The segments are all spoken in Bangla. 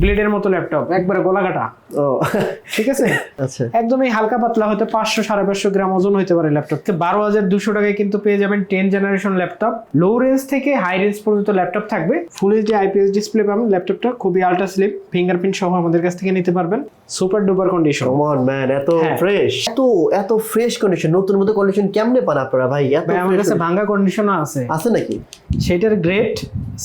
ব্লেডের মতো ল্যাপটপ একবারে গলাকাটা ও ঠিক আছে। আচ্ছা। একদমই হালকা পাতলা হতে পাঁচশো সাড়ে পাঁচশো গ্রাম ওজন হতে পারে ল্যাপটপ। বারো হাজার দুশো টাকায় কিন্তু পেয়ে যাবেন ten generation laptop. Low range থেকে হাই রেঞ্জ পর্যন্ত ল্যাপটপ থাকবে। ফুল এইচডি আইপিএস ডিসপ্লে পাবেন ল্যাপটপটা। খুবই আল্ট্রা স্লিপ ফিঙ্গারপ্রিন্ট সহ আমাদের কাছ থেকে নিতে পারবেন। Super duper condition common man এত হ্যাঁ। ফ্রেশ এত এত ফ্রেশ কন্ডিশন নতুন মতো কন্ডিশন কেমনে পান আপনারা ভাই? এত ভাই আমার কাছে ভাঙ্গা কন্ডিশন আছে। আছে নাকি? সেটার গ্রেড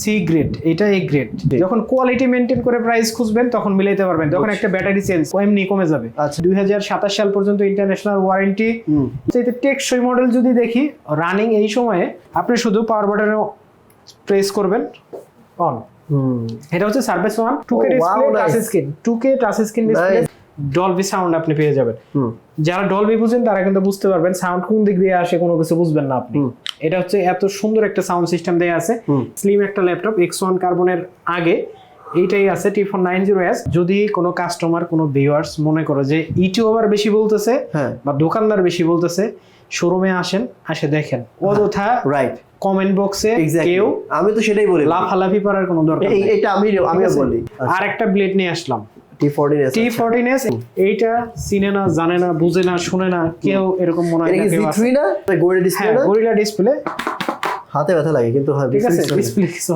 সি গ্রেড এটা এ গ্রেড যখন কোয়ালিটি মেনটেন করে প্রাইস খুঁজবেন তখন মিলাইতে পারবেন। তখন একটা ব্যাটারি চেঞ্জ এমনি কমে যাবে। আচ্ছা। দুই হাজার সাতাশ সাল পর্যন্ত ইন্টারন্যাশনাল ওয়ারেন্টি এতে টেকসই মডেল যদি দেখি রানিং এই সময়ে আপনি শুধু পাওয়ার বাটনে প্রেস করবেন অন এটা হচ্ছে service one two K display touch screen two K touch screen display Dolby sound আপনি পেয়ে যাবেন। হুম। যারা ডলবি বুঝেন তারা কিন্তু বুঝতে পারবেন সাউন্ড কোন দিক দিয়ে আসে কোনো কিছু বুঝবেন না আপনি। এটা হচ্ছে এত সুন্দর একটা সাউন্ড সিস্টেম দেয়া আছে। স্লিম একটা ল্যাপটপ এক্স ওয়ান কার্বনের আগে। এইটাই আছে T four nine zero S যদি কোনো কাস্টমার কোনো ভিউয়ার্স মনে করো যে ইউটিউবার বেশি বলতেছে হ্যাঁ। বা দোকানদার বেশি বলতেছে শোরুমে আসেন আসে দেখেন। অযথা রাইট কমেন্ট বক্সে কেউ আমি তো সেটাই বলি। লাফালাফি করার কোনো দরকার নেই। এটা আমি আমিও বলি। আর একটা ব্লেড নিয়ে আসলাম। এস এইটা চিনে না জানে না বুঝে না শুনে না কেউ এরকম মনে হয় হ্যাঁ গরিলা ডিসপ্লে হাতে ব্যথা লাগে কিন্তু হ্যাঁ ঠিক আছে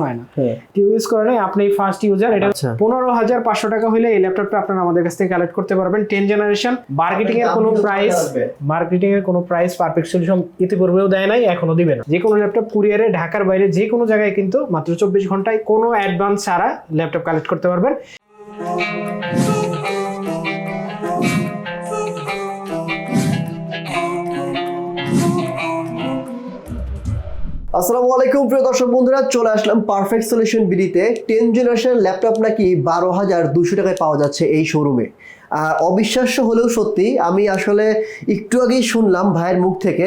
হয় না। হ্যাঁ। কেউ ইউজ করে নাই আপনি ফার্স্ট ইউজার এটা আচ্ছা। পনেরো হাজার পাঁচশো টাকা হলে এই ল্যাপটপটা আপনারা আমাদের কাছ থেকে কালেক্ট করতে পারবেন। টেন জেনারেশন মার্কেটিং এর কোনো প্রাইস মার্কেটিং এর কোনো প্রাইস পারফেক্ট সলিউশন ইতিপূর্বেও দেয় নাই এখনও দিবে না। যে কোনো ল্যাপটপ কুরিয়ারে ঢাকার বাইরে যে কোনো জায়গায় কিন্তু মাত্র চব্বিশ ঘন্টায় কোনো অ্যাডভান্স ছাড়া ল্যাপটপ কালেক্ট করতে পারবেন। আসসালামু আলাইকুম, প্রিয় দর্শক বন্ধুরা, চলে আসলাম পারফেক্ট সলিউশন বিডিতে টেন জেনারেশন ল্যাপটপ নাকি বারো হাজার দুশো টাকায় পাওয়া যাচ্ছে এই শোরুমে অবিশ্বাস্য হলেও সত্যি, আমি আসলে একটু আগেই শুনলাম ভাইয়ের মুখ থেকে,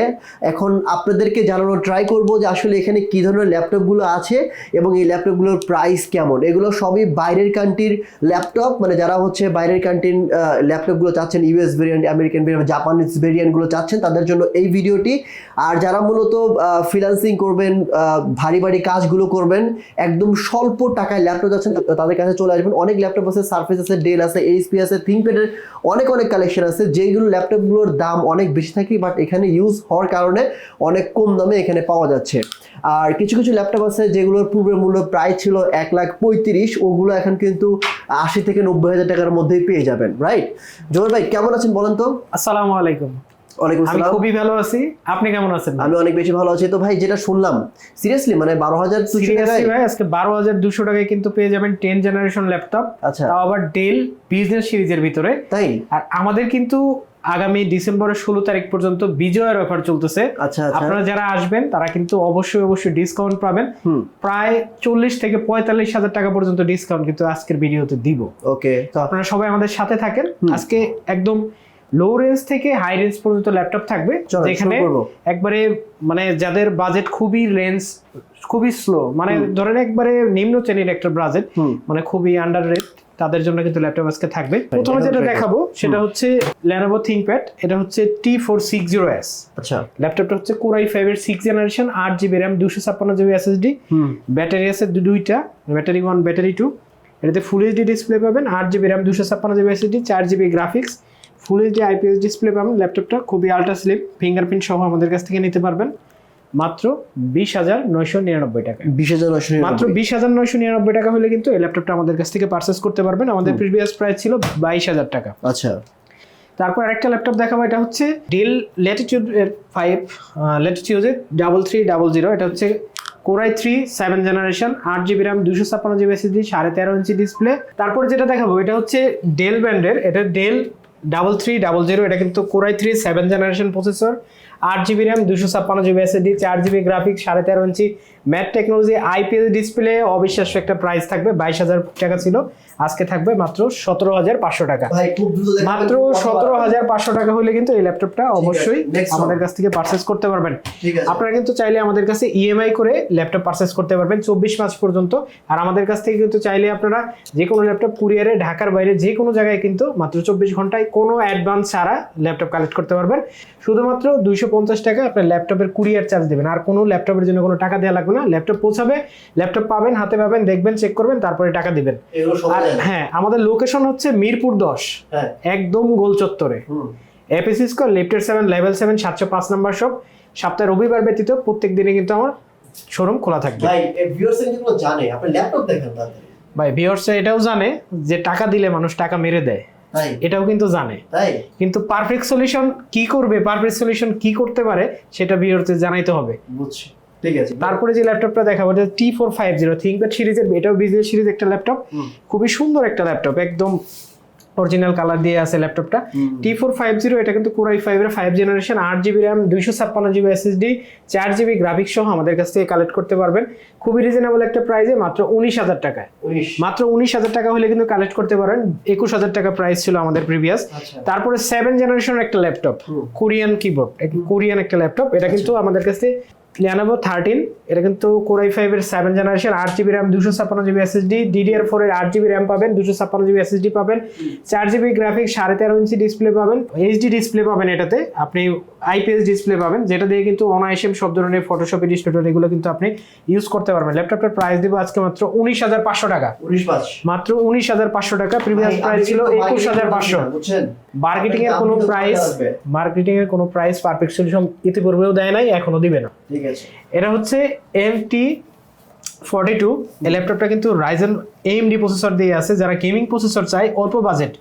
এখন আপনাদেরকে জানানোর ট্রাই করব যে আসলে এখানে কী ধরনের ল্যাপটপগুলো আছে এবং এই ল্যাপটপগুলোর প্রাইস কেমন। এগুলো সবই বাইরের কান্ট্রির ল্যাপটপ মানে যারা হচ্ছে বাইরের কান্ট্রির ল্যাপটপগুলো চাচ্ছেন US variant American variant Japanese ভেরিয়েন্টগুলো চাচ্ছেন, তাদের জন্য এই ভিডিওটি। আর যারা মূলত ফ্রিলান্সিং করবেন ভারী ভারী কাজগুলো করবেন, একদম স্বল্প টাকায় ল্যাপটপ যাচ্ছেন, তাদের কাছে চলে আসবেন। অনেক ল্যাপটপ আছে সার্ফেস আছে ডেল আছে এইচপি আছে থিঙ্কপ্যাডের অনেক অনেক কালেকশন আছে যেগুলো ল্যাপটপগুলোর দাম অনেক বেশি থাকে বাট এখানে ইউজ হওয়ার কারণে অনেক কম দামে এখানে পাওয়া যাচ্ছে। আর কিছু কিছু ল্যাপটপ আছে যেগুলোর পূর্বের মূল্য প্রায় ছিল এক লাখ পঁয়ত্রিশ, ওগুলো এখন কিন্তু আশি থেকে নব্বই হাজার টাকার মধ্যেই পেয়ে যাবেন রাইট জোর ভাই, কেমন আছেন বলেন তো? আসসালামু আলাইকুম। আমি খুবই ভালো আছি। আপনি কেমন আছেন আমি অনেক বেশি ভালো আছি। তো ভাই যেটা শুনলাম সিরিয়াসলি মানে বারো হাজার টাকায় ভাই আজকে বারো হাজার দুশো টাকায় কিন্তু পেয়ে যাবেন টেন জেনারেশন ল্যাপটপ আচ্ছা। তাও আবার ডেল বিজনেস সিরিজের ভিতরে। তাই? আর আমাদের কিন্তু আগামী ডিসেম্বরের ষোলো তারিখ পর্যন্ত বিজয়ের অফার চলতেছে। আচ্ছা আচ্ছা। আপনারা যারা আসবেন তারা কিন্তু অবশ্যই অবশ্যই ডিসকাউন্ট পাবেন। প্রায় চল্লিশ থেকে পঁয়তাল্লিশ হাজার টাকা পর্যন্ত ডিসকাউন্ট কিন্তু আজকের ভিডিওতে দিব। ওকে তো আপনারা সবাই আমাদের সাথে থাকেন। আজকে একদম লো রেঞ্জ থেকে হাই রেঞ্জ পর্যন্ত ল্যাপটপ থাকবে যেখানে একবারে মানে যাদের বাজেট খুবই রেঞ্জ খুবই স্লো মানে ধরেন একবারে নিম্ন শ্রেণির একটা বাজেট মানে খুবই আন্ডার রেট তাদের জন্য কিন্তু ল্যাপটপ আজকে থাকবে। প্রথমে যেটা দেখাবো। সেটা হচ্ছে ল্যানোভো থিঙ্কপ্যাড এটা হচ্ছে T four six zero S আচ্ছা। ল্যাপটপটা হচ্ছে কোরাই ফাইভের সিক্স জেনারেশন আট জিবি র্যাম দুশো ছাপ্পান্ন জিবি এসএসডি হুম। ব্যাটারি আছে দুইটা ব্যাটারি ওয়ান ব্যাটারি টু এটাতে ফুল এইচডি ডিসপ্লে পাবেন আট জিবি র্যাম দুশো ছাপ্পান্ন জিবি এসএসডি চার GB graphics full HD IPS display পাবেন ল্যাপটপটা খুবই আল্ট্রা স্লিপ ফিঙ্গারপ্রিন্ট সহ আমাদের কাছ থেকে নিতে পারবেন। মাত্র বিশ হাজার নয়শো নিরানব্বই টাকা। বিশ হাজার নয়শো মাত্র বিশ হাজার নয়শো নিরানব্বই টাকা হলে কিন্তু এই ল্যাপটপটা আমাদের কাছ থেকে পারচেস করতে পারবেন। আমাদের প্রিভিয়াস প্রাইস ছিল বাইশ হাজার টাকা। আচ্ছা। তারপর আরেকটা ল্যাপটপ দেখাবো এটা হচ্ছে ডেল ল্যাটিটিউড এর ফাইভ ল্যাটিটিউডের ডাবল থ্রি ডাবল জিরো এটা হচ্ছে core i three seven generation আট জিবি র্যাম দুশো ছাপ্পান্ন জিবি এসএসডি সাড়ে তেরো ইঞ্চি ডিসপ্লে তারপর যেটা দেখাবো এটা হচ্ছে ডেল ব্র্যান্ডের এটা Dell double three double zero এটা কিন্তু core i three seven generation processor আট জিবি র্যাম দুশো ছাপ্পান্ন জিবি এসএসডি চার জিবি গ্রাফিক্স সাড়ে তেরো inch. Matte technology IPS display অবিশ্বাস্য একটা প্রাইস থাকবে বাইশ হাজার টাকা ছিল। আজকে থাকবে মাত্র সতেরো হাজার পাঁচশো টাকা। মাত্র সতেরো। হাজার পাঁচশো টাকা হলে কিন্তু এই ল্যাপটপটা অবশ্যই. আমাদের কাছ থেকে পারচেস করতে পারবেন। আপনারা কিন্তু চাইলে আমাদের কাছে ইএমআই করে ল্যাপটপ পারচেস করতে পারবেন চব্বিশ মাস পর্যন্ত। আর আমাদের কাছ থেকে কিন্তু চাইলে আপনারা যে কোনো ল্যাপটপ কুরিয়ারে ঢাকার বাইরে যে কোনো জায়গায় কিন্তু মাত্র চব্বিশ ঘন্টায় কোনো অ্যাডভান্স ছাড়া ল্যাপটপ কালেক্ট করতে পারবেন। শুধুমাত্র দুইশো দুইশো পঞ্চাশ টাকা আপনার ল্যাপটপের কুরিয়ার চার্জ দেবেন। আর কোনো ল্যাপটপের জন্য কোনো টাকা দেওয়া লাগবে না। ল্যাপটপ পৌঁছাবে ল্যাপটপ পাবেন হাতে পাবেন দেখবেন চেক করবেন তারপরে টাকা দিবেন। আর হ্যাঁ আমাদের লোকেশন হচ্ছে মিরপুর দশ হ্যাঁ। একদম গোল চত্বরে। এপিসি স্কোয়ার লিফটের সেভেন লেভেল সেভেন সাতশো পাঁচ নাম্বার সব সপ্তাহে রবিবার ব্যতীত প্রত্যেক দিনে কিন্তু আমার শোরুম খোলা থাকবে। ভাই ভিউয়ার্স জানে আপনি ল্যাপটপ দেখেন ভাই ভিওর্স এটাও জানে যে টাকা দিলে মানুষ টাকা মেরে দেয়। এটাও কিন্তু জানে। তাই? কিন্তু পারফেক্ট সলিউশন কি করবে পারফেক্ট সলিউশন কি করতে পারে সেটা ভিওর্সে জানাইতে হবে। বুঝছি। ঠিক আছে। তারপরে যে ল্যাপটপটা দেখাবো যে T four five zero ThinkPad সিরিজের এটাও বিজনেস সিরিজ একটা ল্যাপটপ। খুবই সুন্দর একটা ল্যাপটপ একদম অরিজিনাল কালার দিয়ে আছে ল্যাপটপটা টি ফোর ফাইভ জিরো এটা কিন্তু কোরাই ফাইভের ফাইভ জেনারেশন আট জিবি র্যাম দুইশো ছাপ্পান্ন জিবি এসএসডি চার জিবি গ্রাফিক্স সহ আমাদের কাছ থেকে কালেক্ট করতে পারবেন। খুবই রিজনেবল একটা প্রাইসে মাত্র উনিশ হাজার টাকায়। মাত্র উনিশ হাজার টাকা হলে কিন্তু কালেক্ট করতে পারেন। একুশ হাজার টাকা প্রাইস ছিল আমাদের প্রিভিয়াস আচ্ছা। তারপরে সেভেন জেনারেশনের একটা ল্যাপটপ কোরিয়ান কিবোর্ড কোরিয়ান একটা ল্যাপটপ এটা কিন্তু আমাদের কাছে লিয়ানোভো থার্টিন এটা কিন্তু কোরাই ফাইভের সেভেন জেনারেশন আট জিবি র্যাম দুশো ছাপ্পান্ন জিবি এসএসডি ডিডিআর ফোরের আট জিবি র্যাম পাবেন দুশো ছাপ্পান্ন জিবি এসএসডি পাবেন চার জিবি গ্রাফিক্স সাড়ে তেরো ইঞ্চি ডিসপ্লে পাবেন এইচডি ডিসপ্লে পাবেন এটাতে আপনি আইপিএস ডিসপ্লে পাবেন যেটা দিয়ে কিন্তু অনাইসেম সব ধরনের ফটোশপ ইলিস্ট্রেটর এগুলো কিন্তু আপনি ইউজ করতে পারবেন। ল্যাপটপটার প্রাইস দিব আজকে মাত্র উনিশ হাজার পাঁচশো টাকা। মাত্র উনিশ হাজার পাঁচশো টাকা প্রিভিয়াস প্রাইস ছিল একুশ হাজার পাঁচশো। মার্কেটিং এর কোনো প্রাইস মার্কেটিং এর কোনো প্রাইস পারফেক্ট সলিউশন ইতিপূর্বেও দেয় নাই এখনও দিবে না। ঠিক আছে। এটা হচ্ছে এম টি ফর্টি টু এই ল্যাপটপটা কিন্তু রাইজেন এএমডি প্রসেসর দিয়ে আছে। যারা গেমিং প্রসেসর চায় অল্প বাজেট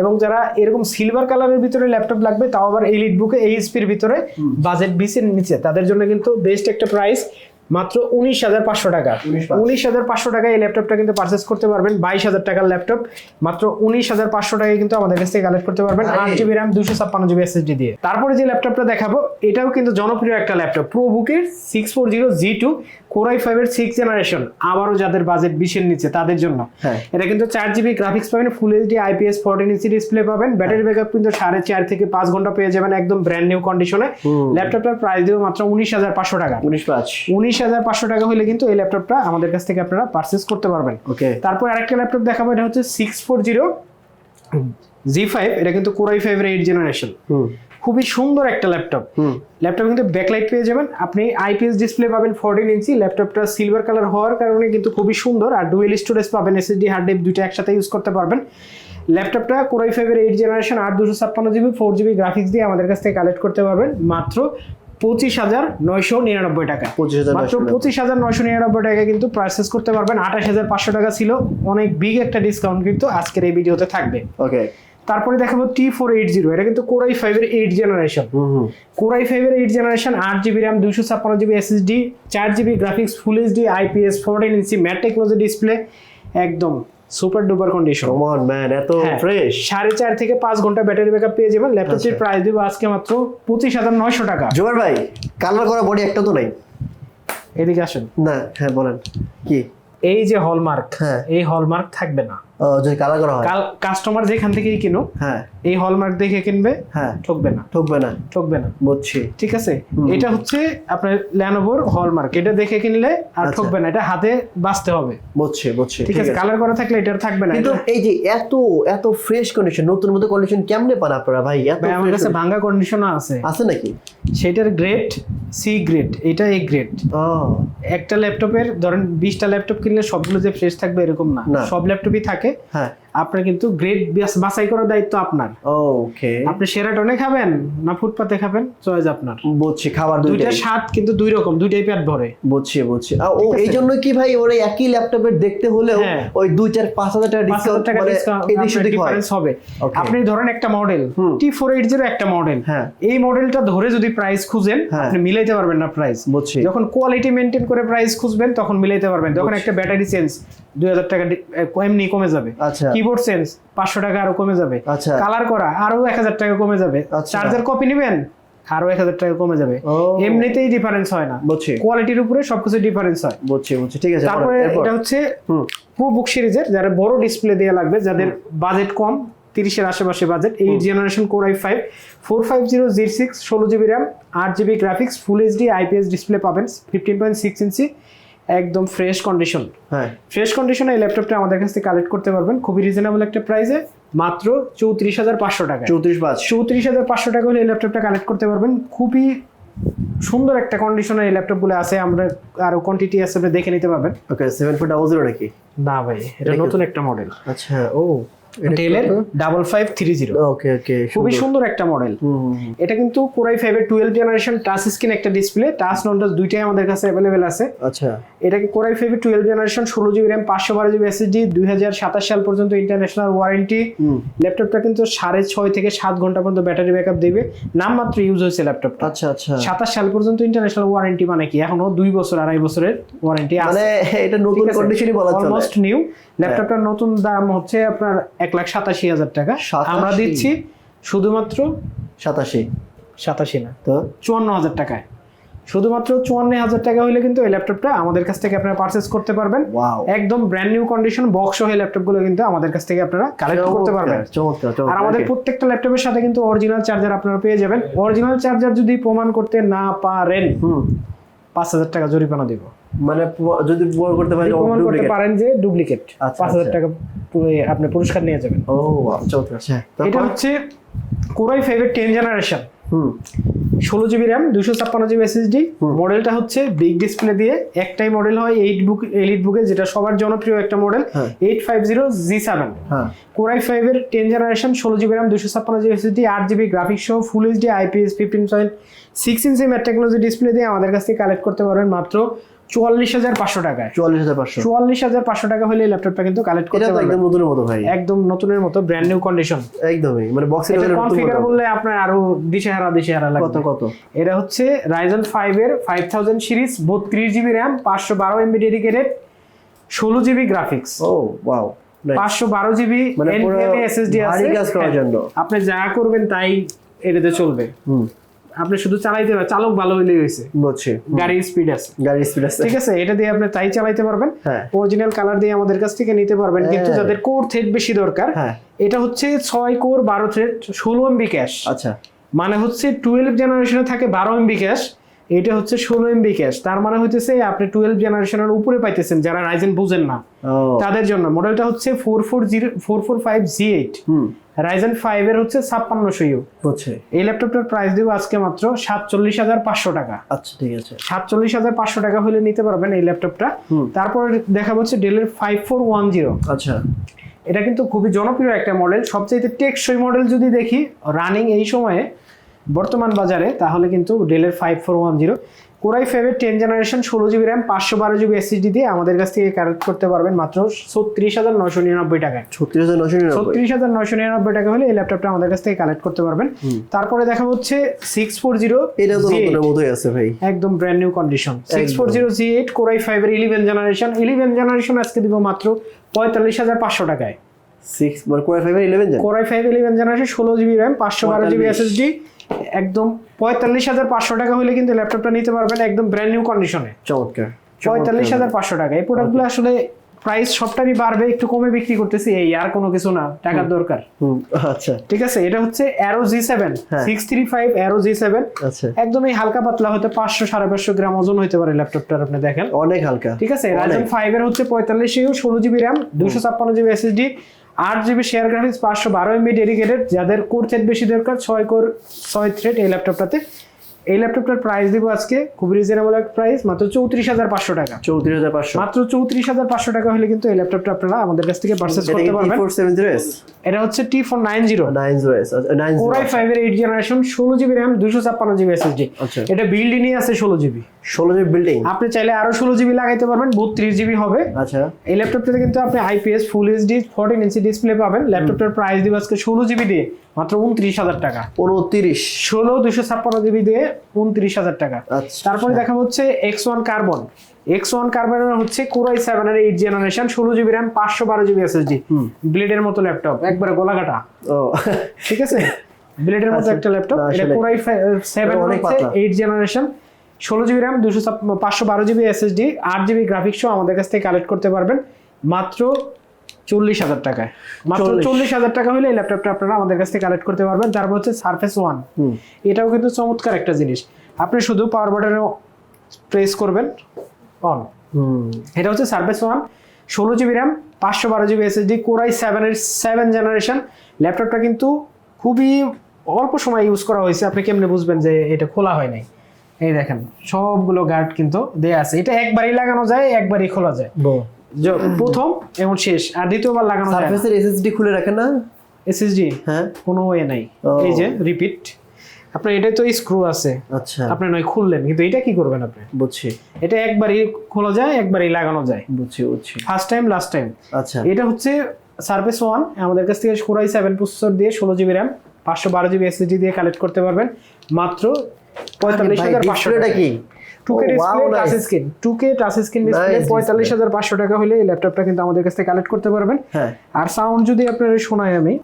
এবং যারা এরকম সিলভার কালারের ভিতরে ল্যাপটপ লাগবে তাও আবার এলিট বুকে এইচপির ভিতরে বাজেট বিসির নিচে। তাদের জন্য কিন্তু বেস্ট একটা প্রাইস মাত্র উনিশ হাজার পাঁচশো টাকা। উনিশ হাজার পাঁচশো টাকা এই ল্যাপটপটা কিন্তু পারচেস করতে পারবেন বাইশ হাজার টাকার ল্যাপটপ। মাত্র উনিশ হাজার পাঁচশো টাকায় কিন্তু আমাদের কাছ থেকে কালেক্ট করতে পারবেন আট জিবি র্যাম দুশো ছাপ্পান্ন জিবি এসএসডি দিয়ে। তারপরে যে ল্যাপটপটা দেখাবো এটাও কিন্তু জনপ্রিয় একটা ল্যাপটপ প্রো বুকের six four zero G two core i ফাইভের সিক্স জেনারেশন আবারও যাদের বাজেট বিশের নিচে তাদের জন্য। হ্যাঁ। এটা কিন্তু চার জিবি গ্রাফিক্স পাবেন full HD IPS fourteen inch display পাবেন ব্যাটারি ব্যাকআপ কিন্তু সাড়ে চার থেকে পাঁচ ঘণ্টা পেয়ে যাবেন একদম ব্র্যান্ড নিউ কন্ডিশনে। ল্যাপটপটার প্রাইস দেবো মাত্র উনিশ হাজার পাঁচশো টাকা। উনিশ পাঁচ। উনিশ হাজার পাঁচশো টাকা হলে কিন্তু এই ল্যাপটপটা আমাদের কাছ থেকে আপনারা পারচেস করতে পারবেন। ওকে তারপর আরেকটা ল্যাপটপ দেখাবো এটা হচ্ছে six four zero G five এটা কিন্তু কোরাই ফাইভের এইট জেনারেশন হুম। খুবই সুন্দর একটা ল্যাপটপ। হুম। ল্যাপটপ কিন্তু ব্যাকলাইট পেয়ে যাবেন। আপনি আইপিএস ডিসপ্লে পাবেন ফোরটিন ইঞ্চি ল্যাপটপটা সিলভার কালার হওয়ার কারণে কিন্তু খুবই সুন্দর। আর ডুয়েল স্টোরেজ পাবেন এসএসডি হার্ড ড্রাইভ দুইটা একসাথে ইউজ করতে পারবেন। ল্যাপটপটা কোরাই ফাইভের এইট জেনারেশন আট দুশো ছাপ্পান্ন জিবি ফোর জিবি গ্রাফিক্স দিয়ে আমাদের কাছ থেকে কালেক্ট করতে পারবেন। মাত্র পঁচিশ হাজার নয়শো নিরানব্বই টাকা। পঁচিশ হাজার মাত্র পঁচিশ হাজার নয়শো নিরানব্বই টাকা কিন্তু পারচেস করতে পারবেন। আঠাশ হাজার পাঁচশো টাকা ছিল। অনেক বিগ একটা ডিসকাউন্ট কিন্তু আজকের এই ভিডিওতে থাকবে। ওকে তারপরে দেখাবো টি ফোর এইট জিরো এটা কিন্তু কোরাই ফাইভের এইট জেনারেশন কোরাই ফাইভের এইট জেনারেশন আট জিবি র্যাম দুশো ছাপ্পান্ন জিবি এসএসডি চার GB graphics full HD IPS fourteen inch matte technology display একদম super duper condition common man এত হ্যাঁ। ফ্রেশ সাড়ে চার থেকে পাঁচ ঘণ্টা ব্যাটারি ব্যাকআপ পেয়ে যাবেন। ল্যাপটপটির আচ্ছা। প্রাইস দেবো আজকে মাত্র পঁচিশ হাজার নয়শো টাকা। জোয়ার ভাই কালার করা বডি একটা তো নাই। এদিকে আসুন। না হ্যাঁ বলেন। কি? এই যে হলমার্ক হ্যাঁ। এই হলমার্ক থাকবে না। যদি কালার করা হয়। কাস্টমার যেখান থেকেই কিনো হ্যাঁ। এই হলমার্ক দেখে কিনবে হ্যাঁ। ঠকবে না। ঠকবে না। ঠকবে না। বুঝছি। ঠিক আছে? এটা হচ্ছে আপনার ল্যানোভোর হলমার্ক এটা দেখে কিনলে আর আচ্ছা। ঠকবে না এটা হাতে বাঁচতে হবে। বুঝছি বুঝছি। ঠিক আছে কালার করা থাকলে এটা থাকবে না কিন্তু এই যে এত এত ফ্রেশ কন্ডিশন নতুন মতো কন্ডিশন কেমনে পান আপনারা ভাই? এত আমার কাছে? ভাঙ্গা কন্ডিশনও আছে। আছে নাকি? সেটার গ্রেড সি গ্রেড এটা এ গ্রেড একটা ল্যাপটপের ধরেন বিশটা ল্যাপটপ কিনলে সবগুলো যে ফ্রেশ থাকবে এরকম না। না। সব ল্যাপটপই থাকে। হ্যাঁ। আপনার কিন্তু গ্রেড বাছাই করার দায়িত্ব আপনার। ওকে আপনি সেরাটনে খাবেন না ফুটপাতে খাবেন? চয়েস আপনার। বুঝছি খাবার দুইটা স্বাদ কিন্তু দুই রকম দুইটাই পেট ভরে। বুঝছি বুঝছি। ও এই জন্য কি ভাই ওরা একই ল্যাপটপের দেখতে হলেও হ্যাঁ। ওই দুই চার পাঁচ হাজার টাকা ডিসকাউন্ট মানে এদিক সেদিক হবে। আপনি ধরেন একটা model. T four eight zero একটা মডেল হ্যাঁ। এই মডেলটা ধরে যদি প্রাইস খুঁজেন হ্যাঁ। আপনি মিলাইতে পারবেন না প্রাইস বুঝছি। যখন কোয়ালিটি মেনটেন করে প্রাইস খুঁজবেন তখন মিলাইতে পারবেন। যখন একটা ব্যাটারি চেঞ্জ দুই হাজার টাকা এমনি কমে যাবে। আচ্ছা। কিবোর্ড চেঞ্জ পাঁচশো টাকা আরও কমে যাবে। আচ্ছা। কালার করা আরও এক হাজার টাকা কমে যাবে। আচ্ছা। চার্জার কপি নেবেন আরও এক হাজার টাকা কমে যাবে। এমনিতেই ডিফারেন্স হয় না। বুঝছি। কোয়ালিটির উপরে সবকিছু ডিফারেন্স হয়। বুঝছি বুঝছি। ঠিক আছে তারপরে এটা হচ্ছে প্রো বুক সিরিজের যারা বড় ডিসপ্লে দেওয়া লাগবে যাদের বাজেট কম তিরিশের আশেপাশে budget eight generation core i five four five zero G six ষোলো জিবি র্যাম আট GB graphics full HD IPS display পাবেন ফিফটিন পয়েন্ট সিক্স ইঞ্চি একদম ফ্রেশ কন্ডিশন হ্যাঁ। ফ্রেশ কন্ডিশনে এই ল্যাপটপটা আমাদের কাছ থেকে কালেক্ট করতে পারবেন। খুবই রিজনেবল একটা প্রাইসে মাত্র চৌত্রিশ হাজার পাঁচশো টাকা চৌত্রিশ পাঁচ চৌত্রিশ হাজার পাঁচশো টাকা হলে এই ল্যাপটপটা কালেক্ট করতে পারবেন। খুবই সুন্দর একটা কন্ডিশনের এই ল্যাপটপগুলো আছে আমরা আরও কোয়ান্টিটি আছে আপনি দেখে নিতে পারবেন। Okay seven four double zero নাকি না ভাই এটা নতুন একটা মডেল আচ্ছা ও। ডেলের double five three zero okay okay খুবই সুন্দর। একটা মডেল এটা কিন্তু কোরাই ফাইভের টুয়েলভ জেনারেশন টাচ স্ক্রিন একটা ডিসপ্লে টাচ নন টাচ দুইটাই আমাদের কাছে অ্যাভেলেবেল আছে। আচ্ছা। এটাকে কোরাই ফাইভের টুয়েলভ জেনারেশন ষোলো জিবি র্যাম পাঁচশো বারো জিবি এসএসডি দুই হাজার সাতাশ সাল পর্যন্ত ইন্টারন্যাশনাল ওয়ারেন্টি ল্যাপটপটা কিন্তু সাড়ে ছয় থেকে সাত ঘণ্টা পর্যন্ত ব্যাটারি ব্যাকআপ দেবে। নামমাত্র ইউজ হয়েছে ল্যাপটপটা আচ্ছা আচ্ছা। সাতাশ সাল পর্যন্ত ইন্টারন্যাশনাল ওয়ারেন্টি মানে কি? এখনও দুই বছর আড়াই বছরের ওয়ারেন্টি আছে। মানে এটা নতুন কন্ডিশনই বলা অলমোস্ট নিউ ল্যাপটপটার নতুন দাম হচ্ছে আপনার এক লাখ সাতাশি হাজার টাকা। আমরা দিচ্ছি শুধুমাত্র সাতাশি। সাতাশি না তো? চুয়ান্ন হাজার টাকায়। শুধুমাত্র চুয়ান্ন হাজার টাকা হলে কিন্তু এই ল্যাপটপটা আমাদের কাছ থেকে আপনারা পারচেস করতে পারবেন। একদম ব্র্যান্ড নিউ কন্ডিশন বক্স সহ ল্যাপটপগুলো কিন্তু আমাদের কাছ থেকে আপনারা কালেক্ট করতে পারবেন। আর আমাদের প্রত্যেকটা ল্যাপটপের সাথে কিন্তু অরিজিনাল চার্জার আপনারা পেয়ে যাবেন। অরিজিনাল চার্জার যদি প্রমাণ করতে না পারেন হুম। পাঁচ হাজার টাকা জরিমানা দিব। মানে যদি প্রমাণ করতে পারি যদি প্রমাণ করতে পারেন যে ডুপ্লিকেট আচ্ছা, পাঁচ হাজার আচ্ছা। টাকা আপনি পুরস্কার নিয়ে যাবেন। ও চমৎকার। আচ্ছা এটা হচ্ছে কোরাই ফাইভের টেন জেনারেশন ষোলো জিবি র্যাম দুশো ছাপ্পান্ন জিবি এসএসডি। মডেলটা হচ্ছে বিগ ডিসপ্লে দিয়ে একটাই মডেল হয় এইট বুক এলিট বুকে যেটা সবার জনপ্রিয় একটা model. Eight five zero G seven হ্যাঁ। কোরাই ফাইভের টেন জেনারেশন ষোলো জিবি র্যাম দুশো ছাপ্পান্ন জিবি এসএসডি আট জিবি গ্রাফিক্স সহ full HD IPS fifteen point six inch matte technology display দিয়ে আমাদের কাছ থেকে কালেক্ট করতে পারবেন মাত্র চুয়াল্লিশ হাজার পাঁচশো টাকায়। চুয়াল্লিশ হাজার পাঁচশো। চুয়াল্লিশ হাজার পাঁচশো টাকা হলে ল্যাপটপটা কিন্তু কালেক্ট করতে পারবেন। একদম নতুনের মতো ভাই। একদম নতুনের মতো ব্র্যান্ড নিউ কন্ডিশন একদমই মানে বক্সের এটা কনফিগার বললে আপনার আরও দিশেহারা দিশেহারা কত লাগবে। কত এটা হচ্ছে রাইজন ফাইভ এর ফাইভ থাউজেন্ড সিরিজ বত্রিশ জিবি র্যাম পাঁচশো বারো এমবি ডেডিকেটেড ষোলো জিবি গ্রাফিক্স ও ওয়াও পাঁচশো বারো জিবি পুরো এসএসডি আছে। হ্যাঁ। আপনি যা করবেন তাই এটাতে চলবে। হুম। আপনি শুধু চালাইতে পারবেন চালক ভালো হইলেই হয়েছে বুঝছি। গাড়ির স্পিড আছে। গাড়ির স্পিড আছে। ঠিক আছে এটা দিয়ে আপনি তাই চালাইতে পারবেন। হ্যাঁ। অরিজিনাল কালার দিয়ে আমাদের কাছ থেকে নিতে পারবেন। কিন্তু হ্যাঁ। যাদের কোর থ্রেড বেশি দরকার হ্যাঁ। এটা হচ্ছে ছয় কোর বারো থ্রেড ষোলো এমবি ক্যাশ আচ্ছা। মানে হচ্ছে টুয়েলভ জেনারেশনে থাকে বারো এমবি ক্যাশ এটা হচ্ছে ষোলো এমবি ক্যাশ তার মানে হইতেছে আপনি টুয়েলভ জেনারেশনের উপরে পাইতেছেন যারা রাইজেন বুঝেন না। তাদের জন্য। মডেলটা হচ্ছে four four zero four four five G eight Ryzen five এর হচ্ছে ছাপ্পান্নশো ইউ বুঝছি। এই ল্যাপটপটার প্রাইস দেবো আজকে মাত্র সাতচল্লিশ হাজার পাঁচশো টাকা। আচ্ছা ঠিক আছে। সাতচল্লিশ হাজার পাঁচশো টাকা হলে নিতে পারবেন এই ল্যাপটপটা। তারপর দেখা হচ্ছে ডেলের ফাইভ ফোর ওয়ান জিরো আচ্ছা। এটা কিন্তু খুবই জনপ্রিয় একটা মডেল সবচেয়ে টেকসই মডেল যদি দেখি রানিং এই সময়ে বর্তমান বাজারে তাহলে কিন্তু ডেলের five four one zero core i ফাইভের টেন জেনারেশন ষোলো জিবি র্যাম পাঁচশো বারো জিবি এসএসডি দিয়ে আমাদের কাছ থেকে কালেক্ট করতে পারবেন মাত্র ছত্রিশ হাজার নশো নিরানব্বই টাকায়। ছত্রিশ হাজার নশো নিরানব্বই। ছত্রিশ হাজার নশো নিরানব্বই টাকা হলে এই ল্যাপটপটা আমাদের কাছ থেকে কালেক্ট করতে পারবেন। তারপরে দেখা হচ্ছে সিক্স ফোর জিরো এটা তো মতোই আছে ভাই। একদম brand new condition six four zero G eight core i ফাইভের ইলেভেন জেনারেশন ইলেভেন জেনারেশন আজকে দিব মাত্র পঁয়তাল্লিশ হাজার পাঁচশো টাকায়। সিক্স মানে core five eleven core i five eleven generation ষোলো জিবি র্যাম পাঁচশো বারো জিবি 45 এসএসডি একদম পঁয়তাল্লিশ হাজার পাঁচশো টাকা হলে কিন্তু ল্যাপটপটা নিতে পারবেন একদম ব্র্যান্ড নিউ কন্ডিশনে চমৎকার পঁয়তাল্লিশ হাজার পাঁচশো টাকা। এই প্রোডাক্টগুলো আসলে প্রাইস সবটারই বাড়বে একটু কমে বিক্রি করতেছি এই আর কোনো কিছু না টাকার দরকার। আচ্ছা। ঠিক আছে? এটা হচ্ছে Aero G seven. Six three five Aero G seven আচ্ছা। একদমই হালকা পাতলা হতে পাঁচশো সাড়ে পাঁচশো গ্রাম ওজন হতে পারে ল্যাপটপটার আপনি দেখেন। অনেক হালকা। ঠিক আছে। রাইজেন ফাইভ এর হচ্ছে পঁয়তাল্লিশ ইউ ষোলো জিবি র্যাম দুশো ছাপ্পান্ন জিবি এসএসডি আট জিবি শেয়ার গ্রাফিক্স পাঁচশো বারো এমবি ডেডিকেটেড যাদের কোর থ্রেড বেশি দরকার ছয় কোর ছয় থ্রেড এই ল্যাপটপটাতে এই ল্যাপটপটার প্রাইস দিব আজকে খুব রিজনেবল এক প্রাইস মাত্র চৌত্রিশ হাজার পাঁচশো টাকা। চৌত্রিশ হাজার পাঁচশো। মাত্র চৌত্রিশ হাজার পাঁচশো টাকা হলে কিন্তু এই ল্যাপটপটা আপনারা আমাদের কাছ থেকে পারচেস করতে পারবেন। এটা হচ্ছে T four nine zero nine zero S nine zero core i five এর এইট জেনারেশন ষোলো জিবি র্যাম দুশো ছাপ্পান্ন জিবি এসএসডি আচ্ছা। এটা বিল্ডিংই আছে ষোলো জিবি ষোলো জিবি বিল্ডিং আপনি চাইলে আরও ষোলো জিবি লাগাইতে পারবেন বত্রিশ জিবি হবে। আচ্ছা। এই ল্যাপটপটাতে কিন্তু আপনি IPS full HD fourteen inch display পাবেন। ল্যাপটপটার প্রাইস দিব আজকে ষোলো জিবি দিয়ে মাত্র উনত্রিশ হাজার টাকা। উনত্রিশ। ষোলো দুশো ছাপ্পান্ন জিবি দিয়ে উনত্রিশ হাজার টাকা। আচ্ছা। তারপরে দেখা হচ্ছে X one carbon X one কার্বনের হচ্ছে কোরাই সেভেন এর এইট জেনারেশন ষোলো জিবি র্যাম পাঁচশো বারো জিবি এসএসডি। ব্লেডের মতো ল্যাপটপ একবারে গলা কাটা ও। ঠিক আছে? ব্লেডের মতো আচ্ছা, একটা ল্যাপটপ এটা কোরাই সেভেন অনেক। এইট জেনারেশন ষোলো জিবি র্যাম দুশো পাঁচশো বারো জিবি এসএসডি আট জিবি গ্রাফিক্স আমাদের কাছ থেকে কালেক্ট করতে পারবেন। মাত্র চল্লিশ হাজার টাকায়। মাত্র চল্লিশ। হাজার টাকা হলে এই ল্যাপটপটা আপনারা আমাদের কাছ থেকে কালেক্ট করতে পারবেন। তারপর হচ্ছে সারফেস ওয়ান এটাও কিন্তু চমৎকার একটা জিনিস। আপনি শুধু পাওয়ার বাটনে প্রেস করবেন অন এটা হচ্ছে সার্ফেস ওয়ান ষোলো জিবি র্যাম পাঁচশো বারো জিবি এসএসডি কোরাই সেভেনের সেভেন জেনারেশন ল্যাপটপটা কিন্তু খুবই অল্প সময় ইউজ করা হয়েছে। আপনি কেমনে বুঝবেন যে এটা খোলা হয় নাই? এই দেখেন সবগুলো গার্ড কিন্তু দেয়া আছে। এটা একবারই লাগানো যায় একবারই খোলা যায়। প্রথম এবং শেষ আর দ্বিতীয়বার লাগানো যায় সারফেসের এসএসডি খুলে রাখেন না? এসএসডি হ্যাঁ। কোনো ওয়ে নাই। এই যে রিপিট আপনার এটা তো স্ক্রু আছে। আচ্ছা। আপনি নয় খুললেন। কিন্তু এটা কি করবেন আপনি? বুঝছি। এটা একবারই খোলা যায় একবারই লাগানো যায়। বুঝছি বুঝছি। ফার্স্ট টাইম লাস্ট টাইম আচ্ছা। এটা হচ্ছে সার্ভিস ওয়ান আমাদের কাছ থেকে কোরাই সেভেন প্রসেসর দিয়ে ষোলো জিবি র্যাম পাঁচশো বারো জিবি এসএসডি দিয়ে কালেক্ট করতে পারবেন। মাত্র পঁয়তাল্লিশ হাজার পাঁচশো ডিসপ্লেটা কি? Two K Oh, display touch screen two K touch screen display পঁয়তাল্লিশ হাজার পাঁচশো টাকা হলে এই ল্যাপটপটা কিন্তু আমাদের কাছ থেকে কালেক্ট করতে পারবেন। হ্যাঁ। আর সাউন্ড যদি আপনারা শোনায় আমি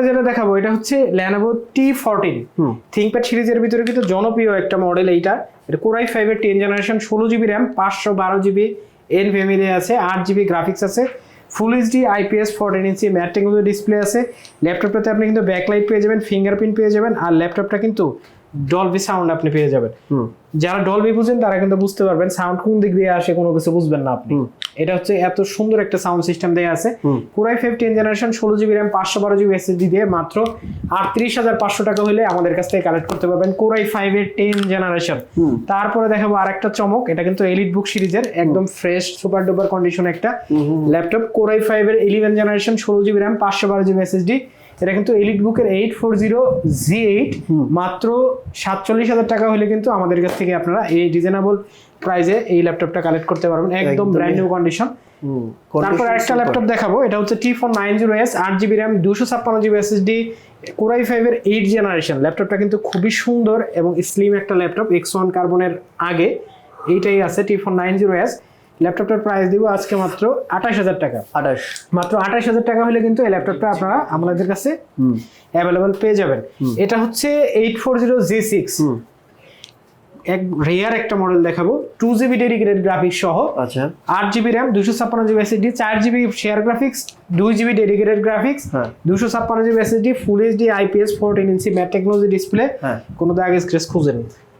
তারপরে যেটা দেখাবো এটা হচ্ছে ল্যানোভো টি ফোরটিন। থিঙ্কপ্যাড সিরিজের ভিতরে কিন্তু জনপ্রিয় একটা মডেল এইটা। এটা কোরাই ফাইভের টেন জেনারেশন ষোলো জিবি র্যাম পাঁচশো বারো জিবি এন ফ্যামিলি আছে আট জিবি গ্রাফিক্স আছে full HD IPS fourteen inch matte technology display আছে। ল্যাপটপটাতে আপনি কিন্তু ব্যাকলাইট পেয়ে যাবেন ফিঙ্গারপ্রিন্ট পেয়ে যাবেন আর ল্যাপটপটা কিন্তু ডলবি সাউন্ড আপনি পেয়ে যাবেন। যারা ডলবি বুঝেন তারা কিন্তু বুঝতে পারবেন সাউন্ড কোন দিক দিয়ে আসে কোনো কিছু বুঝবেন না আপনি। এটা হচ্ছে এত সুন্দর একটা সাউন্ড সিস্টেম দেওয়া আছে। পুরাই ফাইভ টেন জেনারেশন ষোলো জিবি র্যাম পাঁচশো বারো জিবি এসএসডি দিয়ে মাত্র আটত্রিশ হাজার পাঁচশো টাকা হলে আমাদের কাছ থেকে কালেক্ট করতে পারবেন কোরাই ফাইভ এর টেন জেনারেশন তারপরে দেখাবো আরেকটা চমক এটা কিন্তু এলিট বুক সিরিজের একদম ফ্রেশ সুপার ডুপার কন্ডিশন একটা ল্যাপটপ কোরাই ফাইভ এর ইলেভেন জেনারেশন ষোলো জিবি র্যাম পাঁচশো বারো জিবি এসএসডি এটা কিন্তু এলিট বুকের eight four zero G eight মাত্র সাতচল্লিশ হাজার টাকা হলে কিন্তু আমাদের কাছ থেকে আপনারা এই রিজনেবল প্রাইসে এই ল্যাপটপটা কালেক্ট করতে পারবেন। একদম ব্র্যান্ড নিউ কন্ডিশন তারপর একটা ল্যাপটপ দেখাবো এটা হচ্ছে T four nine zero S আট জিবি র্যাম দুশো ছাপ্পান্ন জিবি এসএসডি কোরাই ফাইভের এইট জেনারেশন ল্যাপটপটা কিন্তু খুবই সুন্দর এবং স্লিম একটা ল্যাপটপ এক্স ওয়ান কার্বনের আগে। এইটাই আছে T four nine zero S ল্যাপটপটার price দিব আজকে মাত্র আঠাশ হাজার টাকা। আঠাশ। মাত্র আঠাশ হাজার টাকা হলে কিন্তু এই ল্যাপটপটা আপনারা আমাদের কাছে অ্যাভেলেবেল পেয়ে যাবেন। এটা হচ্ছে eight four zero G six. এক রেয়ার একটা মডেল দেখাবো। টু জিবি ডেডিকেটেড গ্রাফিক্স সহ। আচ্ছা। আট জিবি র্যাম দুশো ছাপ্পান্ন জিবি এসএসডি চার জিবি শেয়ার গ্রাফিক্স দুই জিবি ডেডিকেটেড গ্রাফিক্স। দুশো ছাপ্পান্ন GB SSD full HD IPS fourteen inch matte technology display হ্যাঁ। কোনো দাগ স্ক্রেচ খুঁজেন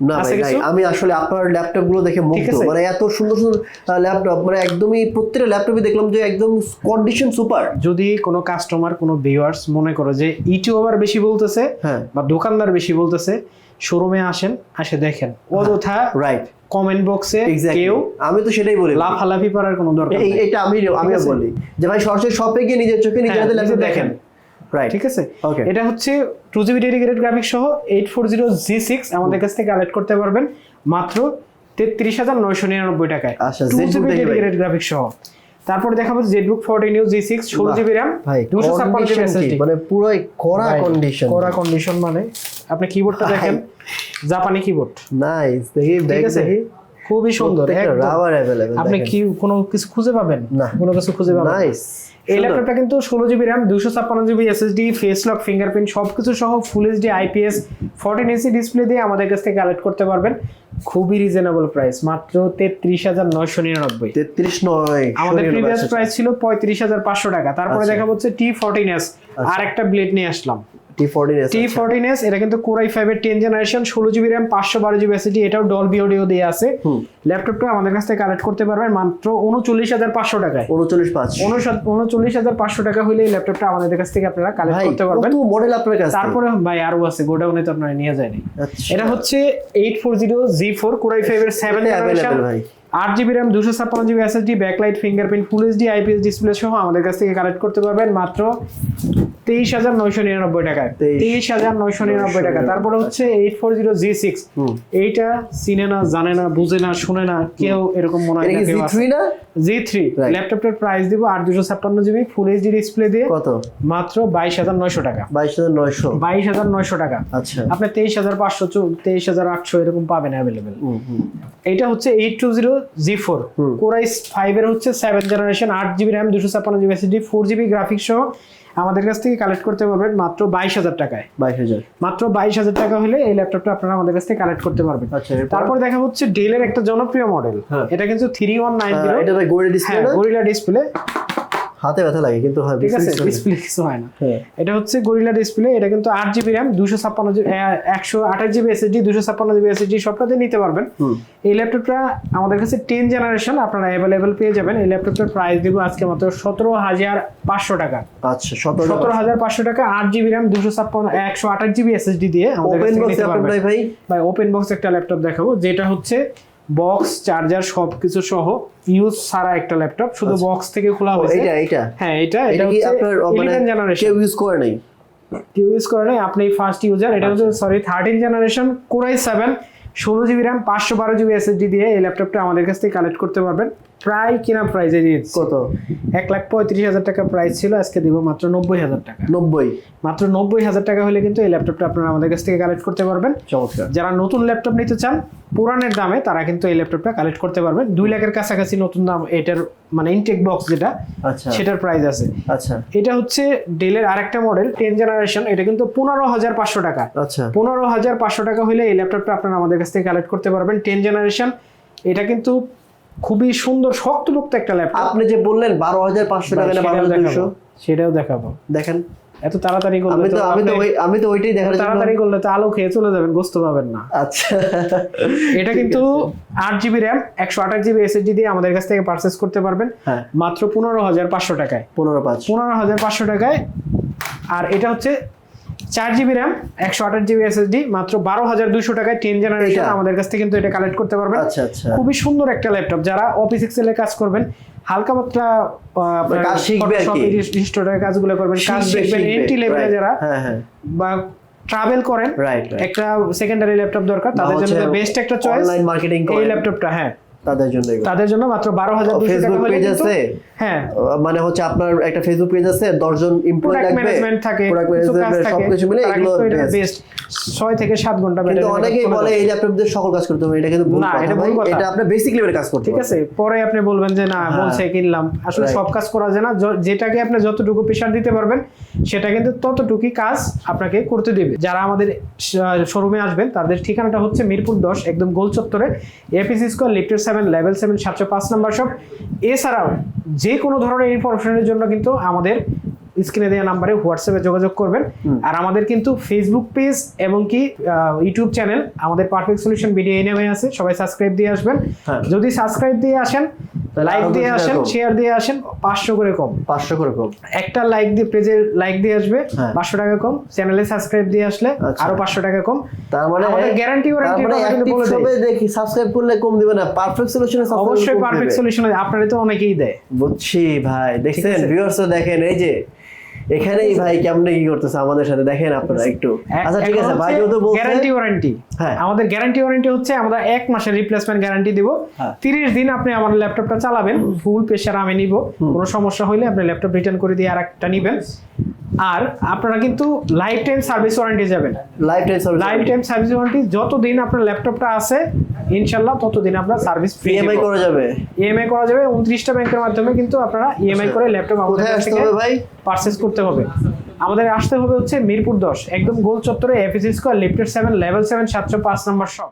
না ভাই, ভাই, আমি আসলে আপনার ল্যাপটপগুলো দেখে মুগ্ধ। মানে এত সুন্দর সুন্দর ল্যাপটপ মানে একদমই প্রত্যেকটা ল্যাপটপে দেখলাম যে একদম কন্ডিশন সুপার যদি কোনো কাস্টমার কোনো ভিউয়ার্স মনে করো যে ইউটিউবার বেশি বলতেছে হ্যাঁ। বা দোকানদার বেশি বলতেছে শোরুমে আসেন আসে দেখেন। অযথা রাইট কমেন্ট বক্সে কেউ আমি তো সেটাই বলি লাফালাফি করার কোনো দরকার নেই। এটা আমি আছে? বলি যে ভাই সরাসরি শপে গিয়ে নিজের চোখে নিজের হ্যাঁ, হাতে ল্যাপটপ দেখেন। রাইট ঠিক আছে? Okay. এটা হচ্ছে টু জিবি ডেডিকেটেড গ্রাফিক্স সহ eight four zero G six আমাদের কাছ থেকে কালেক্ট করতে পারবেন। মাত্র তেত্রিশ হাজার নয়শো নিরানব্বই টাকায়। আচ্ছা, টু জিবি ডেডিকেটেড গ্রাফিক্স সহ। তারপর দেখাবো ZBook forty new G six ষোলো বাহ, জিবি র্যাম ভাই দুশো ছাপ্পান্ন জিবি কন্ডিশন এসএসডি মানে পুরোই কড়া কন্ডিশন কড়া কন্ডিশন মানে। আপনি কিবোর্ডটা। দেখেন জাপানি কিবোর্ড নাইস দেখি দেখি। খুবই সুন্দর রাবার অ্যাভেলেবল আপনি কি কোনো কিছু খুঁজে পাবেন? না। কোনো কিছু খুঁজে পাবেন? নাইস এই ল্যাপটপটা কিন্তু ষোলো জিবি র্যাম দুশো ছাপ্পান্ন GB SSD face lock fingerprint সবকিছু সহ full HD IPS fourteen inch display দিয়ে আমাদের কাছ থেকে কালেক্ট করতে পারবেন। খুবই রিজনেবল প্রাইস মাত্র তেত্রিশ হাজার নয়শো নিরানব্বই। তেত্রিশ নয় আমাদের প্রিভিয়াস প্রাইস ছিল পঁয়ত্রিশ হাজার পাঁচশো টাকা তারপরে আচ্ছা। দেখা হচ্ছে টি ফোরটিন এস আর একটা ব্লেড নিয়ে আসলাম। T fourteen S T fourteen S এটা কিন্তু কোরাই ফাইভের টেন জেনারেশন ষোলো জিবি র্যাম পাঁচশো বারো জিবি এসএসডি এটাও ডলবি অডিও দিয়ে আছে। ল্যাপটপটা আমাদের কাছ থেকে কালেক্ট করতে পারবেন মাত্র উনচল্লিশ হাজার পাঁচশো টাকায়। উনচল্লিশ পাঁচ। উনষাট- উনচল্লিশ হাজার পাঁচশো টাকা হলে এই ল্যাপটপটা আমাদের কাছ থেকে আপনারা কালেক্ট করতে পারবেন। কত মডেল আপনার কাছে তারপরে ভাই আরও আছে গোডাউনে তো আপনারা নিয়ে যায়নি। আচ্ছা। এটা হচ্ছে eight four zero G four core i five এর সেভেন ভাই। আট জিবি র্যাম দুশো ছাপ্পান্ন GB SSD backlight fingerprint full HD IPS display সহ আমাদের কাছ থেকে কালেক্ট করতে পারবেন মাত্র তেইশ হাজার নয়শো নিরানব্বই টাকায়। তেইশ হাজার নয়শো নিরানব্বই টাকা তারপরে হচ্ছে eight four zero G six এইটা চিনে না জানে না বুঝে না শুনে না কেউ এরকম মনে হয় না জি থ্রি ল্যাপটপটার প্রাইস দিব আট দুশো ছাপ্পান্ন জিবি ফুল এইচডি ডিসপ্লে দিয়ে কত? মাত্র বাইশ হাজার নয়শো টাকা। বাইশ হাজার নয়শো। বাইশ হাজার নয়শো টাকা। আচ্ছা। আপনি তেইশ হাজার পাঁচশো তেইশ হাজার আটশো এরকম পাবেন অ্যাভেলেবেল। এইটা হচ্ছে eight two zero G four কোরাইস core i five এর হচ্ছে সেভেন জেনারেশন আট জিবি র্যাম দুশো ছাপ্পান্ন GB SSD four GB graphics সহ আমাদের কাছ থেকে কালেক্ট করতে পারবেন মাত্র বাইশ হাজার টাকায়। বাইশ হাজার। মাত্র বাইশ হাজার টাকা হলে এই ল্যাপটপটা আপনারা আমাদের কাছ থেকে কালেক্ট করতে পারবেন। আচ্ছা তারপর দেখা হচ্ছে ডেলের একটা জনপ্রিয় মডেল হ্যাঁ। এটা কিন্তু three one nine zero Gorilla display হাতে ব্যথা লাগে কিন্তু হয় ঠিক আছে ডিসপ্লে কিছু হয় না। হ্যাঁ। এটা হচ্ছে গরিলা ডিসপ্লে এটা কিন্তু আট জিবি র্যাম দুশো ছাপ্পান্ন জিবি একশো আঠাশ জিবি এসএসডি দুশো ছাপ্পান্ন জিবি এসএসডি সবটাতে নিতে পারবেন। এই ল্যাপটপটা আমাদের কাছে টেন জেনারেশন আপনারা অ্যাভেলেবেল পেয়ে যাবেন। এই ল্যাপটপটার প্রাইস দিব আজকে মাত্র সতেরো হাজার পাঁচশো টাকা। আচ্ছা সতেরো হাজার পাঁচশো টাকা আট জিবি র্যাম দুশো ছাপ্পান্ন একশো আঠাশ জিবি এসএসডি দিয়ে আমাদের ভাই? ভাই ওপেন বক্স একটা ল্যাপটপ দেখাবো যেটা হচ্ছে বক্স চার্জার সবকিছু সহ ইউজ ছাড়া একটা ল্যাপটপ শুধু বক্স থেকে খোলা হয়েছে। এইটা এইটা? হ্যাঁ এটা এটা এটা কি হচ্ছে আপনার ইলেভেন মানে 11 জেনারেশন কেউ ইউজ করে নাই? কেউ ইউজ করে নাই আপনি ফার্স্ট ইউজার এটা হচ্ছে sorry thirteen generation core i seven ষোলো জিবি র্যাম পাঁচশো বারো জিবি এসএসডি দিয়ে এই ল্যাপটপটা আমাদের কাছ থেকে কালেক্ট করতে পারবেন। প্রায় কিনা প্রাইজে দিয়েছি কত? এক লাখ পঁয়ত্রিশ হাজার টাকা প্রাইস ছিল আজকে দিব মাত্র নব্বই হাজার টাকা। নব্বই? মাত্র নব্বই হাজার টাকা হলে কিন্তু এই ল্যাপটপটা আপনারা আমাদের কাছ থেকে কালেক্ট করতে পারবেন। চমৎকার। যারা নতুন ল্যাপটপ নিতে চান পুরানের দামে তারা কিন্তু এই ল্যাপটপটা কালেক্ট করতে পারবেন। দুই লাখের কাছাকাছি নতুন দাম এটার মানে ইনটেক বক্স যেটা আচ্ছা। সেটার প্রাইস আছে। আচ্ছা। এটা হচ্ছে ডেলের আরেকটা মডেল টেন জেনারেশন এটা কিন্তু পনেরো হাজার পাঁচশো টাকা। আচ্ছা। পনেরো হাজার পাঁচশো টাকা হলে এই ল্যাপটপটা আপনারা আমাদের কাছ থেকে কালেক্ট করতে পারবেন। টেন জেনারেশন এটা কিন্তু খুবই সুন্দর শক্তপোক্ত একটা ল্যাপটপ আপনি যে বললেন বারো হাজার পাঁচশো টাকা সেটাও দেখাবো। দেখেন। এত তাড়াতাড়ি করলে আমি তো আমি তো ওই আমি তো ওইটাই দেখার জন্য তাড়াতাড়ি করলে তো আলো খেয়ে চলে যাবেন গোস্ত পাবেন না। আচ্ছা। এটা কিন্তু আট জিবি র্যাম একশো আঠাশ জিবি এসএসডি দিয়ে আমাদের কাছ থেকে পারচেস করতে পারবেন। হ্যাঁ। মাত্র পনেরো হাজার পাঁচশো টাকায়। পনেরো পাঁচ। পনেরো হাজার পাঁচশো টাকায়। আর এটা হচ্ছে চার জিবি র্যাম একশো আঠাশ জিবি এসএসডি মাত্র বারো হাজার দুশো টাকায় টেন জেনারেশন আমাদের কাছ থেকে কিন্তু এটা কালেক্ট করতে পারবেন। আচ্ছা আচ্ছা। খুবই সুন্দর একটা ল্যাপটপ যারা অফিস এক্সেলে কাজ করবেন হালকা মাত্রা কাজ কাজগুলো করবেন। কাজ শিখবেন এন্ট্রি লেভেলে যারা হ্যাঁ হ্যাঁ। বা ট্রাভেল করেন রাইট একটা সেকেন্ডারি ল্যাপটপ দরকার। তাদের জন্য বেস্ট একটা চয়েস অনলাইন মার্কেটিং এই ল্যাপটপটা হ্যাঁ। তাদের জন্য তাদের জন্য মাত্র বারো হাজার ফেসবুক পেজ আছে? হ্যাঁ। মানে হচ্ছে আপনার একটা ফেসবুক পেজ আছে দশজন এমপ্লয়ি লাগবে থাকে সবকিছু মিলে এগুলো। বেস্ট ছয় থেকে সাত ঘণ্টা কিন্তু অনেকেই বলে এই দিয়ে সকল কাজ করতে হবে এটা কিন্তু না, এটা ভুল কথা। এটা আপনি বেসিক কাজ করতে ঠিক আছে পরে আপনি বলবেন যে না হ্যাঁ। বলছে কিনলাম। আসলে সব কাজ করা যায় না যেটাকে আপনি যতটুকু প্রেশার দিতে পারবেন সেটা কিন্তু ততটুকুই কাজ আপনাকে করতে দিবে। যারা আমাদের শোরুমে আসবেন তাদের ঠিকানাটা হচ্ছে মিরপুর দশ একদম গোল চত্বরে এপিসি স্কোয়ার লিফটের সেভেন লেভেল সেভেন সাতশো পাঁচ নাম্বার সব এছাড়াও যে কোনো ধরনের ইনফরমেশনের জন্য কিন্তু আমাদের স্ক্রিনে দেওয়া নাম্বারে হোয়াটসঅ্যাপে যোগাযোগ করবেন। আর আমাদের কিন্তু ফেসবুক পেজ এবং কি ইউটিউব চ্যানেল আমাদের পারফেক্ট সলিউশন ভিডিও এই নামে আছে। সবাই সাবস্ক্রাইব দিয়ে আসবেন। হ্যাঁ। যদি সাবস্ক্রাইব দিয়ে আসেন লাইক দিয়ে আসেন শেয়ার দিয়ে আসেন পাঁচশো করে কম। পাঁচশো করে কম। একটা লাইক দিয়ে পেজে লাইক দিয়ে আসবে হ্যাঁ। পাঁচশো টাকা কম। চ্যানেলে সাবস্ক্রাইব দিয়ে আসলে আচ্ছা। আরও পাঁচশো টাকা কম। তার মানে আমাদের গ্যারান্টি ওয়ারেন্টি মানে অ্যাক্টিভ সবে দেখি সাবস্ক্রাইব করলে কম দিবে না। পারফেক্ট সলিউশনে অবশ্যই পারফেক্ট সলিউশন আপনারা তো অনেকেই দেয়। বুঝছি ভাই। দেখছেন ভিউয়ার্স ভিউয়ার্সও দেখেন এই যে এখানেই ভাই কেমনে কি করতেছে আমাদের সাথে? দেখেন আপনারা একটু। আচ্ছা ঠিক আছে ভাই যেহেতু বলছে। গ্যারান্টি ওয়ারেন্টি হ্যাঁ। আমাদের গ্যারান্টি ওয়ারেন্টি হচ্ছে আমরা এক মাসের রিপ্লেসমেন্ট গ্যারান্টি দিব। হ্যাঁ। তিরিশ দিন আপনি আমার ল্যাপটপটা চালাবেন ফুল প্রেসার আমি নিব। কোনো সমস্যা হলে আপনি ল্যাপটপ রিটার্ন করে দিয়ে আরেকটা নিবেন। আর আপনারা কিন্তু লাইফ টাইম সার্ভিস ওয়ারেন্টি যাবেন। Lifetime service lifetime service warranty যতদিন আপনার ল্যাপটপটা আছে ইনশাল্লাহ ততদিন আপনার সার্ভিস ফ্রি ইএমআই করা যাবে। ইএমআই করা যাবে উনত্রিশটা ব্যাংকের মাধ্যমে কিন্তু আপনারা ইএমআই করে ল্যাপটপ আমাদের কাছ থেকে হবে ভাই? পারচেস করতে হবে। আমাদের আসতে হবে হচ্ছে মিরপুর দশ একদম গোল চত্বরে এফএসি স্কোয়ার লিফটেড সেভেন লেভেল সেভেন সাতশো পাঁচ নম্বর শপ